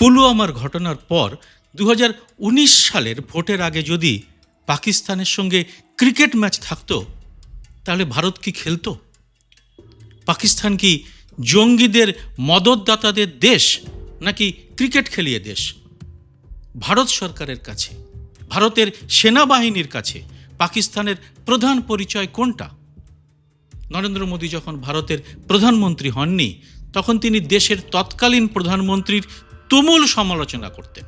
পুলওয়ামার ঘটনার পর দু হাজার উনিশ সালের ভোটের আগে যদি পাকিস্তানের সঙ্গে ক্রিকেট ম্যাচ থাকতো, তাহলে ভারত কি খেলতো? পাকিস্তান কি জঙ্গিদের মদতদাতাদের দেশ নাকি ক্রিকেট খেলিয়ে দেশ? ভারত সরকারের কাছে, ভারতের সেনাবাহিনীর কাছে পাকিস্তানের প্রধান পরিচয় কোনটা? নরেন্দ্র মোদী যখন ভারতের প্রধানমন্ত্রী হননি, তখন তিনি দেশের তৎকালীন প্রধানমন্ত্রীর তুমুল সমালোচনা করতেন।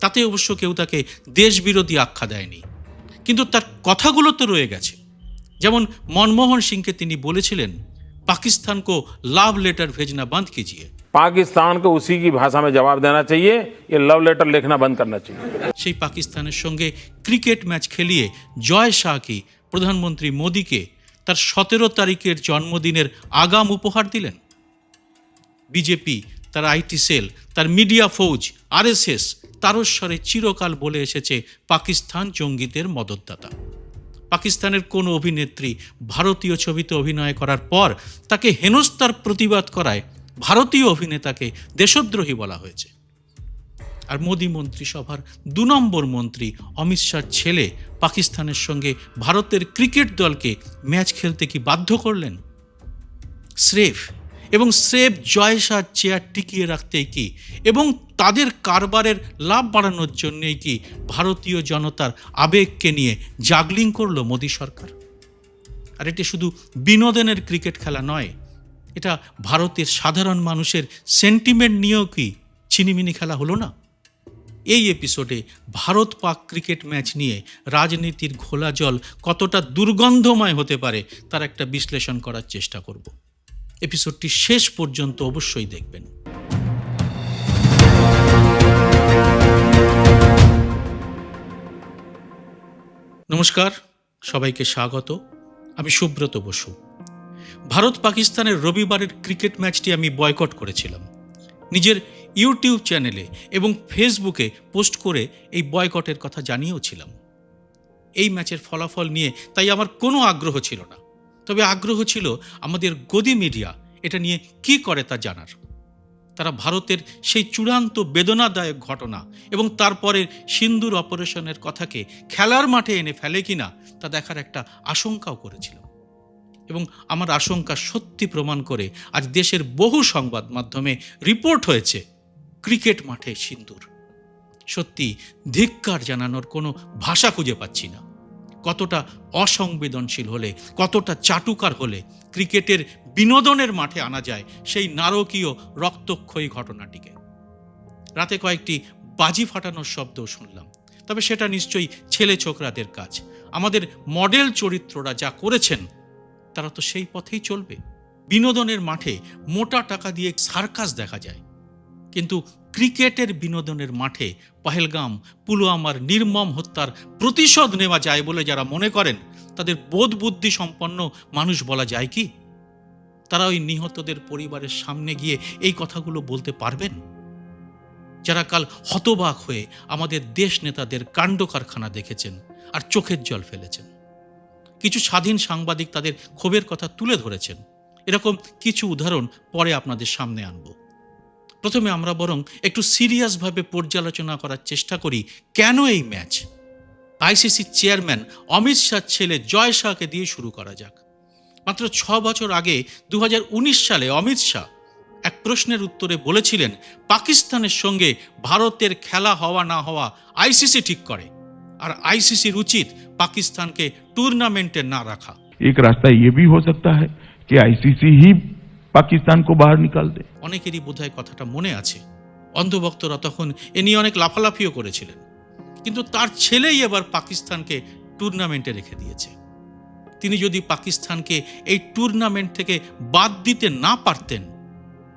তাতে অবশ্য কেউ তাকে দেশবিরোধী আখ্যা দেয়নি। কিন্তু তার কথাগুলো তো রয়ে গেছে। যেমন মনমোহন সিংকে তিনি বলেছিলেন পাকিস্তান কো লাভ লেটার ভেজনা বন্ধ কিজিয়ে। পাকিস্তান কো উসি কি ভাষা মে জবাব দেনা চাইয়ে এ লাভ লেটার লেখনা বন্ধ করনা চাইয়ে। সেই পাকিস্তানের সঙ্গে ক্রিকেট ম্যাচ খেলিয়ে জয় শাহকে প্রধানমন্ত্রী মোদীকে তার সতেরো তারিখের জন্মদিনের আগাম উপহার দিলেন? বিজেপি তার আইটি সেল, তার মিডিয়া ফৌজ, আরএসএস তারস্বরে চিরকাল বলে এসেছে পাকিস্তান জঙ্গিদের মদতদাতা। পাকিস্তানের কোন অভিনেত্রী ভারতীয় ছবিতে অভিনয় করার পর তাকে হেনস্তার প্রতিবাদ করায় ভারতীয় অভিনেতাকে দেশদ্রোহী বলা হয়েছে। আর মোদী মন্ত্রিসভার দু নম্বর মন্ত্রী অমিত শাহর ছেলে পাকিস্তানের সঙ্গে ভারতের ক্রিকেট দলকে ম্যাচ খেলতে কি বাধ্য করলেন? স্রেফ এবং স্রেফ জয়সার চেয়ার টিকিয়ে রাখতেই কি? এবং তাদের কারবারের লাভ বাড়ানোর জন্যই কি ভারতীয় জনতার আবেগকে নিয়ে জাগলিং করল মোদী সরকার? আর এটি শুধু বিনোদনের ক্রিকেট খেলা নয়, এটা ভারতের সাধারণ মানুষের সেন্টিমেন্ট নিয়েও কি ছিনিমিনি খেলা হলো না? এই এপিসোডে ভারত পাক ক্রিকেট ম্যাচ নিয়ে রাজনীতির ঘোলা জল কতটা দুর্গন্ধময় হতে পারে তার একটা বিশ্লেষণ করার চেষ্টা করব। এপিসোডটি শেষ পর্যন্ত অবশ্যই দেখবেন। নমস্কার, সবাইকে স্বাগত। আমি সুব্রত বসু। ভারত পাকিস্তানের রবিবারের ক্রিকেট ম্যাচটি আমি বয়কট করেছিলাম। নিজের ইউটিউব চ্যানেলে এবং ফেসবুকে পোস্ট করে এই বয়কটের কথা জানিয়েওছিলাম এই ম্যাচের ফলাফল নিয়ে তাই আমার কোনো আগ্রহ ছিল না। তবে আগ্রহ ছিল আমাদের গদি মিডিয়া এটা নিয়ে কি করে তা জানার। তারা ভারতের সেই চূড়ান্ত বেদনাদায়ক ঘটনা এবং তারপরের সিন্দুর অপারেশনের কথাকে খেলার মাঠে এনে ফেলে কিনা তা দেখার একটা আশঙ্কাও করেছিল। এবং আমার আশঙ্কা সত্যি প্রমাণ করে আজ দেশের বহু সংবাদ মাধ্যমে রিপোর্ট হয়েছে, ক্রিকেট মাঠে সিন্দুর। সত্যি ধিক্কার জানানোর কোনো ভাষা খুঁজে পাচ্ছি না। কতটা অসংবেদনশীল হলে, কতটা চাটুকার হলে ক্রিকেটের বিনোদনের মাঠে আনা যায় সেই নারকীয় রক্তক্ষয়ী ঘটনাটিকে। রাতে কয়েকটি বাজি ফাটানোর শব্দও শুনলাম। তবে সেটা নিশ্চয়ই ছেলে ছোকরাদের কাজ। আমাদের মডেল চরিত্ররা যা করেছেন, তারা তো সেই পথেই চলবে। বিনোদনের মাঠে মোটা টাকা দিয়ে সার্কাস দেখা যায়। কিন্তু ক্রিকেটের বিনোদনের মাঠে পহেলগাম পুলওয়ামার নির্মম হত্যার প্রতিশোধ নেওয়া যায় বলে যারা মনে করেন, তাদের বোধ বুদ্ধি সম্পন্ন মানুষ বলা যায় কি? তারা ওই নিহতদের পরিবারের সামনে গিয়ে এই কথাগুলো বলতে পারবেন? যারা কাল হতবাক হয়ে আমাদের দেশ নেতাদের কাণ্ড কারখানা দেখেছেন আর চোখের জল ফেলেছেন। কিছু স্বাধীন সাংবাদিক তাদের ক্ষোভের কথা তুলে ধরেছেন। এরকম কিছু উদাহরণ পরে আপনাদের সামনে আনব। প্রথমে আমরা বরং একটু সিরিয়াসভাবে পর্যালোচনা করার চেষ্টা করি কেন এই match ICC chairman Amit Shah ছেলে জয় শাহকে দিয়ে শুরু করা যাক মাত্র ছ বছর আগে দু সালে অমিত শাহ এক প্রশ্নের উত্তরে বলেছিলেন পাকিস্তানের সঙ্গে ভারতের খেলা হওয়া না হওয়া আইসিসি ঠিক করে আর আইসিসির উচিত পাকিস্তানকে টুর্নামেন্টে না রাখা एक रास्ता ये भी हो सकता है कि आईसीसी ही पाकिस्तान को बाहर निकाल दे অনেকেরই বোধহয় কথাটা মনে আছে অন্ধভক্তরা তখন এ নিয়ে অনেক লাফালাফিও করেছিলেন কিন্তু তার ছেলেই এবার পাকিস্তানকে টুর্নামেন্টে রেখে দিয়েছে তিনি যদি পাকিস্তানকে এই টুর্নামেন্ট থেকে বাদ দিতে না পারতেন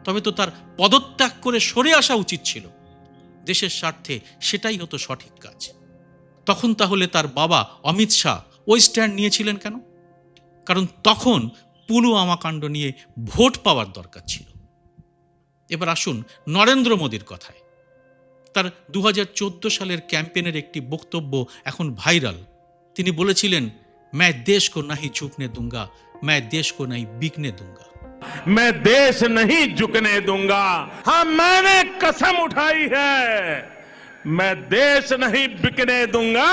তবে তো তার পদত্যাগ করে সরে আসা উচিত ছিল দেশের স্বার্থে সেটাই হতো সঠিক কাজ তখন তাহলে তার বাবা অমিত শাহ ওই স্ট্যান্ড নিয়েছিলেন কেন কারণ তখন পুলওয়ামা কাণ্ড নিয়ে ভোট পাওয়ার দরকার ছিল এবার আসুন নরেন্দ্র মোদীর কথায় তার দু সালের ক্যাম্পেনের একটি বক্তব্য এখন ভাইরাল তিনি বলেছিলেন मैं देश को नहीं झुकने दूंगा मैं देश को नहीं बिकने दूंगा मैं देश नहीं झुकने दूंगा हाँ मैंने कसम उठाई है मैं देश नहीं बिकने दूंगा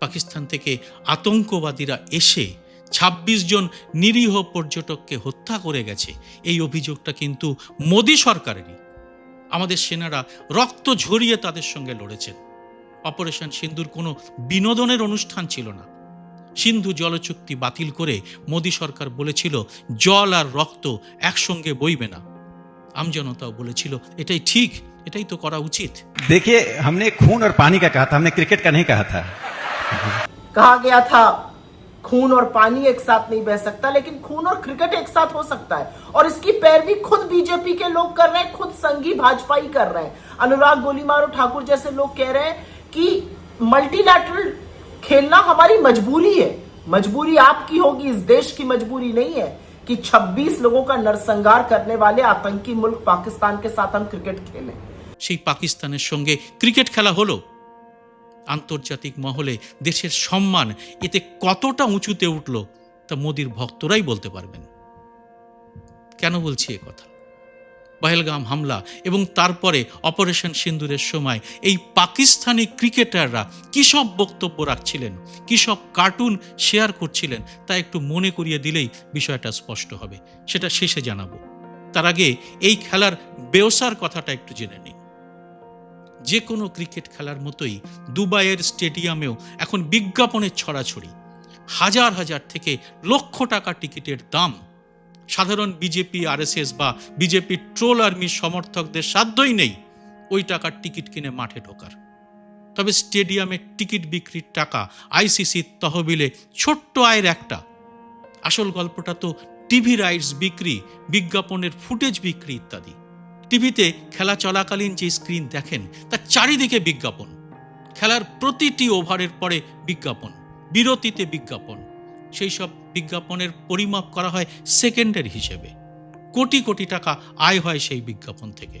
পাকিস্তান থেকে আতঙ্কবাদীরা এসে ২৬ জন নিরীহ পর্যটককে হত্যা করে গেছে এই অভিযোগটা কিন্তু মোদী সরকারেরই আমাদের সেনারা রক্ত ঝরিয়ে তাদের সঙ্গে লড়েছেন অপারেশন সিন্ধুর কোনো বিনোদনের অনুষ্ঠান ছিল না সিন্ধু জলচুক্তি বাতিল করে মোদী সরকার বলেছিল জল আর রক্ত একসঙ্গে বইবে না আমজনতাও বলেছিল এটাই ঠিক এটাই তো করা উচিত देखिए हमने खून और पानी का कहा था हमने क्रिकेट का नहीं कहा था कहा गया था खून और पानी एक साथ नहीं बह सकता लेकिन खून और क्रिकेट एक साथ हो सकता है और इसकी पैरवी खुद बीजेपी के लोग कर रहे हैं खुद संघी भाजपा ही कर रहे हैं अनुराग गोलीमारो ठाकुर जैसे लोग कह रहे हैं कि मल्टीलैटरल खेलना हमारी मजबूरी है मजबूरी आपकी होगी इस देश की मजबूरी नहीं है कि 26 लोगों का नरसंहार करने वाले आतंकी मुल्क पाकिस्तान के साथ हम क्रिकेट खेलें সেই পাকিস্তানের সঙ্গে ক্রিকেট খেলা হলো আন্তর্জাতিক মহলে দেশের সম্মান এতে কতটা উঁচুতে উঠল, তা মোদির ভক্তরাই বলতে পারবেন। কেন বলছি এ কথা? পহেলগাম হামলা এবং তারপরে অপারেশন সিন্দুরের সময় এই পাকিস্তানি ক্রিকেটাররা কী সব বক্তব্য রাখছিলেন, কী সব কার্টুন শেয়ার করছিলেন, তা একটু মনে করিয়ে দিলেই বিষয়টা স্পষ্ট হবে। সেটা শেষে জানাব। তার আগে এই খেলার বেওসার কথাটা একটু জেনে নিই। যে কোনো ক্রিকেট খেলার মতোই দুবাইয়ের স্টেডিয়ামেও এখন বিজ্ঞাপনের ছড়াছড়ি। হাজার হাজার থেকে লক্ষ টাকা টিকিটের দাম। সাধারণ বিজেপি, আরএসএস বা বিজেপি ট্রোল আর্মির সমর্থকদের সাধ্যই নেই ওই টাকার টিকিট কিনে মাঠে ঢোকার। তবে স্টেডিয়ামের টিকিট বিক্রির টাকা আইসিসির তহবিলে ছোট্ট আয়ের একটা। আসল গল্পটা তো টিভি রাইটস বিক্রি, বিজ্ঞাপনের ফুটেজ বিক্রি ইত্যাদি। টিভিতে খেলা চলাকালীন যে স্ক্রিন দেখেন তার চারিদিকে বিজ্ঞাপন। খেলার প্রতিটি ওভারের পরে বিজ্ঞাপন, বিরতিতে বিজ্ঞাপন। সেই সব বিজ্ঞাপনের পরিমাপ করা হয় সেকেন্ডের হিসেবে। কোটি কোটি টাকা আয় হয় সেই বিজ্ঞাপন থেকে।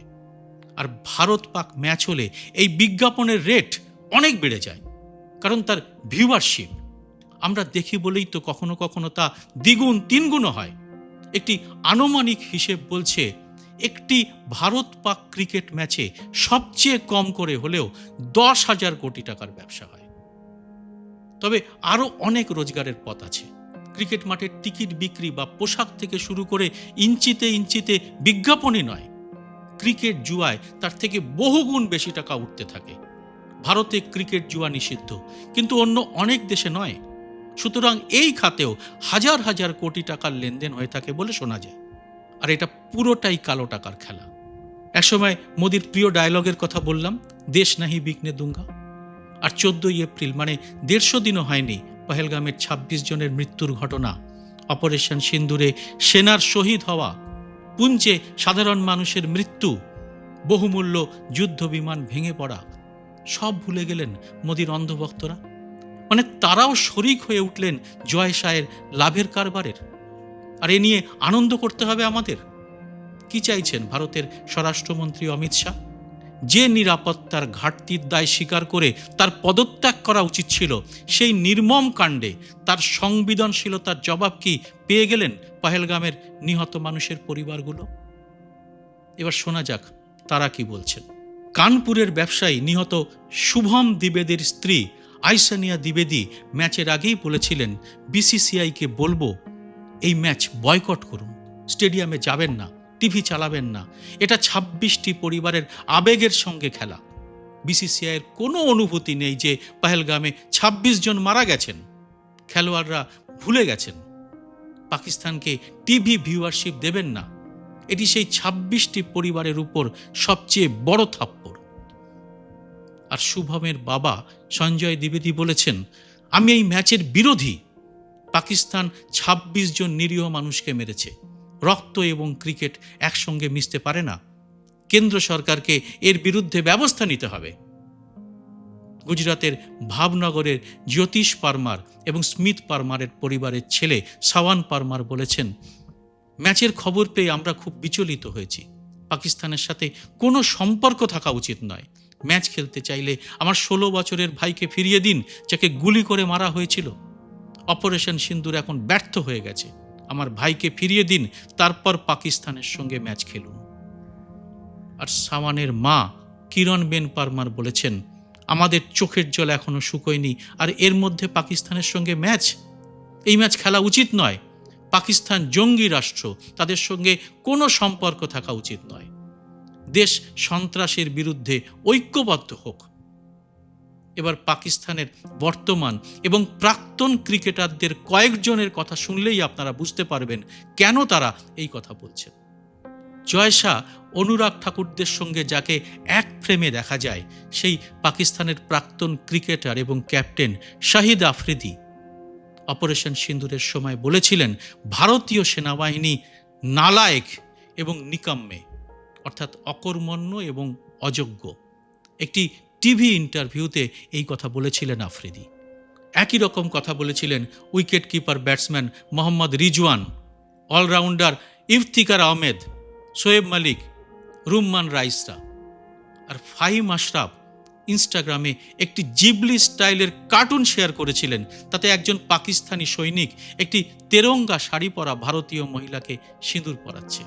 আর ভারত পাক ম্যাচ হলে এই বিজ্ঞাপনের রেট অনেক বেড়ে যায়, কারণ তার ভিউয়ারশিপ। আমরা দেখি বলেই তো কখনো কখনো তা দ্বিগুণ, তিনগুণও হয়। একটি আনুমানিক হিসেব বলছে একটি ভারত পাক ক্রিকেট ম্যাচে সবচেয়ে কম করে হলেও দশ হাজার কোটি টাকার ব্যবসা হয়। তবে আরও অনেক রোজগারের পথ আছে। ক্রিকেট মাঠের টিকিট বিক্রি বা পোশাক থেকে শুরু করে ইঞ্চিতে ইঞ্চিতে বিজ্ঞাপনই নয়। ক্রিকেট জুয়ায় তার থেকে বহুগুণ বেশি টাকা উঠতে থাকে। ভারতে ক্রিকেট জুয়া নিষিদ্ধ, কিন্তু অন্য অনেক দেশে নয়। সুতরাং এই খাতেও হাজার হাজার কোটি টাকার লেনদেন হয়ে থাকে বলে শোনা যায়। আর এটা পুরোটাই কালো টাকার খেলা। একসময় মোদির প্রিয় ডায়লগের কথা বললাম, দেশ নাহি বিঘ্নে দুঙ্গা। আর চোদ্দই এপ্রিল মানে দেড়শো দিনও হয়নি, পহেলগামের ২৬ জনের মৃত্যুর ঘটনা। অপারেশন সিন্দুরে সেনার শহীদ হওয়া পুঞ্চে সাধারণ মানুষের মৃত্যু, বহুমূল্য যুদ্ধ বিমান ভেঙে পড়া, সব ভুলে গেলেন মোদির অন্ধভক্তরা। মানে তারাও শরিক হয়ে উঠলেন জয় শাহের লাভের কারবারের। আর এ নিয়ে আনন্দ করতে হবে আমাদের। কি চাইছেন ভারতের স্বরাষ্ট্রমন্ত্রী অমিত শাহ? যে নিরাপত্তার ঘাটতির দায় স্বীকার করে তার পদত্যাগ করা উচিত ছিল, সেই নির্মম কাণ্ডে তার সংবেদনশীলতার জবাব কি পেয়ে গেলেন পহেলগামের নিহত মানুষের পরিবারগুলো? এবার শোনা যাক তারা কি বলছেন। কানপুরের ব্যবসায়ী নিহত শুভম দ্বিবেদীর স্ত্রী আইসানিয়া দ্বিবেদী ম্যাচের আগেই বলেছিলেন, বিসিসিআইকে বলব এই ম্যাচ বয়কট করুন। স্টেডিয়ামে যাবেন না, টিভি চালাবেন না। এটা ছাব্বিশটি পরিবারের আবেগের সঙ্গে খেলা। বিসিসিআইয়ের কোনো অনুভূতি নেই যে পহেলগামে ২৬ জন মারা গেছেন। খেলোয়াড়রা ভুলে গেছেন। পাকিস্তানকে টিভি ভিউয়ারশিপ দেবেন না। এটি সেই ছাব্বিশটি পরিবারের উপর সবচেয়ে বড় থাপ্পড়। আর শুভমের বাবা সঞ্জয় দ্বিবেদী বলেছেন, আমি এই ম্যাচের বিরোধী। পাকিস্তান ২৬ জন নিরীহ মানুষকে মেরেছে। রক্ত এবং ক্রিকেট একসঙ্গে মিশতে পারে না। কেন্দ্র সরকারকে এর বিরুদ্ধে ব্যবস্থা নিতে হবে। গুজরাতের ভাবনগরের জ্যোতিষ পারমার এবং স্মিথ পারমারের পরিবারের ছেলে সাওয়ান পারমার বলেছেন, ম্যাচের খবর পেয়ে আমরা খুব বিচলিত হয়েছি। পাকিস্তানের সাথে কোনো সম্পর্ক থাকা উচিত নয়। ম্যাচ খেলতে চাইলে আমার ষোলো বছরের ভাইকে ফিরিয়ে দিন, যাকে গুলি করে মারা হয়েছিল। অপারেশন সিন্দুর এখন ব্যর্থ হয়ে গেছে। আমার ভাইকে ফিরিয়ে দিন, তারপর পাকিস্তানের সঙ্গে ম্যাচ খেলুন। আর সাওয়ানের মা কিরণ বেন পারমার বলেছেন, আমাদের চোখের জল এখনও শুকোয়নি, আর এর মধ্যে পাকিস্তানের সঙ্গে ম্যাচ? এই ম্যাচ খেলা উচিত নয়। পাকিস্তান জঙ্গি রাষ্ট্র, তাদের সঙ্গে কোনো সম্পর্ক থাকা উচিত নয়। দেশ সন্ত্রাসের বিরুদ্ধে ঐক্যবদ্ধ হোক। এবার পাকিস্তানের বর্তমান এবং প্রাক্তন ক্রিকেটারদের কয়েকজনের কথা শুনলেই আপনারা বুঝতে পারবেন কেন তারা এই কথা বলছেন। জয় শাহ অনুরাগ ঠাকুরদের সঙ্গে যাকে এক ফ্রেমে দেখা যায়, সেই পাকিস্তানের প্রাক্তন ক্রিকেটার এবং ক্যাপ্টেন শাহিদ আফ্রিদি। অপারেশন সিন্দুরের সময় বলেছিলেন, ভারতীয় সেনাবাহিনী নালায়েক এবং নিকাম্মে। অর্থাৎ অকর্মণ্য এবং অযোগ্য। একটি টিভি ইন্টারভিউতে এই কথা বলেছিলেন আফ্রিদি। একই রকম কথা বলেছিলেন wicket keeper batsman Mohammad Rizwan, all rounder Iftikhar Ahmed Shoaib Malik, Rumman রাইসরা আর ফাহিম আশরাফ ইনস্টাগ্রামে একটি জিবলি স্টাইলের কার্টুন শেয়ার করেছিলেন। তাতে একজন পাকিস্তানি সৈনিক একটি তেরঙ্গা শাড়ি পরা ভারতীয় মহিলাকে সিঁদুর পরাচ্ছে।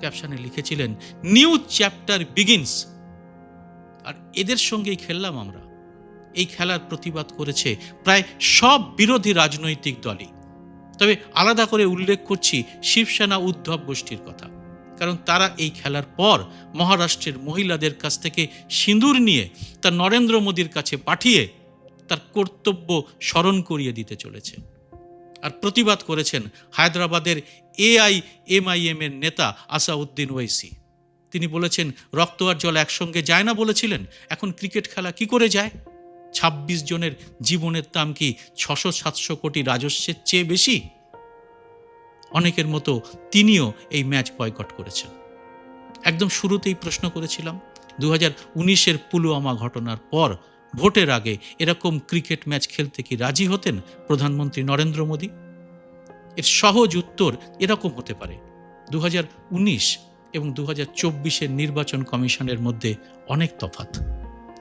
ক্যাপশনে লিখেছিলেন, নিউ চ্যাপ্টার বিগিনস। আর এদের সঙ্গেই খেললাম আমরা। এই খেলার প্রতিবাদ করেছে প্রায় সব বিরোধী রাজনৈতিক দলই। তবে আলাদা করে উল্লেখ করছি শিবসেনা উদ্ধব গোষ্ঠীর কথা। কারণ তারা এই খেলার পর মহারাষ্ট্রের মহিলাদের কাছ থেকে সিঁদুর নিয়ে তা নরেন্দ্র মোদীর কাছে পাঠিয়ে তার কর্তব্য স্মরণ করিয়ে দিতে চলেছে। আর প্রতিবাদ করেছেন হায়দ্রাবাদের এআই এমআইএম এর নেতা আসাউদ্দিন ওয়াইসি। তিনি বলেছেন, রক্ত আর জল একসঙ্গে যায় না, বলেছিলেন। এখন ক্রিকেট খেলা কি করে যায়? ২৬ জনের জীবনের দাম কি ছশো সাতশো কোটি রাজস্বের চেয়ে বেশি? অনেকের মতো তিনিও এই ম্যাচ বয়কট করেছেন। একদম শুরুতেই প্রশ্ন করেছিলাম দু হাজার উনিশের পুলওয়ামা ঘটনার পর ভোটের আগে এরকম ক্রিকেট ম্যাচ খেলতে কি রাজি হতেন প্রধানমন্ত্রী নরেন্দ্র মোদী? এর সহজ উত্তর এরকম হতে পারে। দু হাজার উনিশ এবং দু হাজার নির্বাচন কমিশনের মধ্যে অনেক তফাত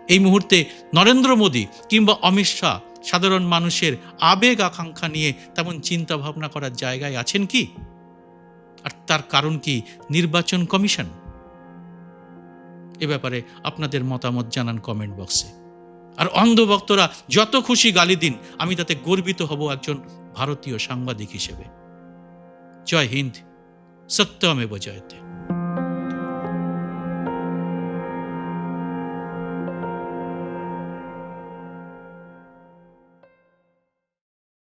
এই মুহূর্তে নরেন্দ্র মোদী কিংবা অমিত শাহ সাধারণ মানুষের আবেগ আকাঙ্ক্ষা নিয়ে তেমন চিন্তা ভাবনা করার জায়গায় আছেন কি? আর তার কারণ কি নির্বাচন কমিশন? এ ব্যাপারে আপনাদের মতামত জানান কমেন্ট বক্সে। আর অন্ধভক্তরা যত খুশি গালি দিন, আমি তাতে গর্বিত হব একজন ভারতীয় সাংবাদিক হিসেবে। জয় হিন্দ, সত্যমেব জয়তে।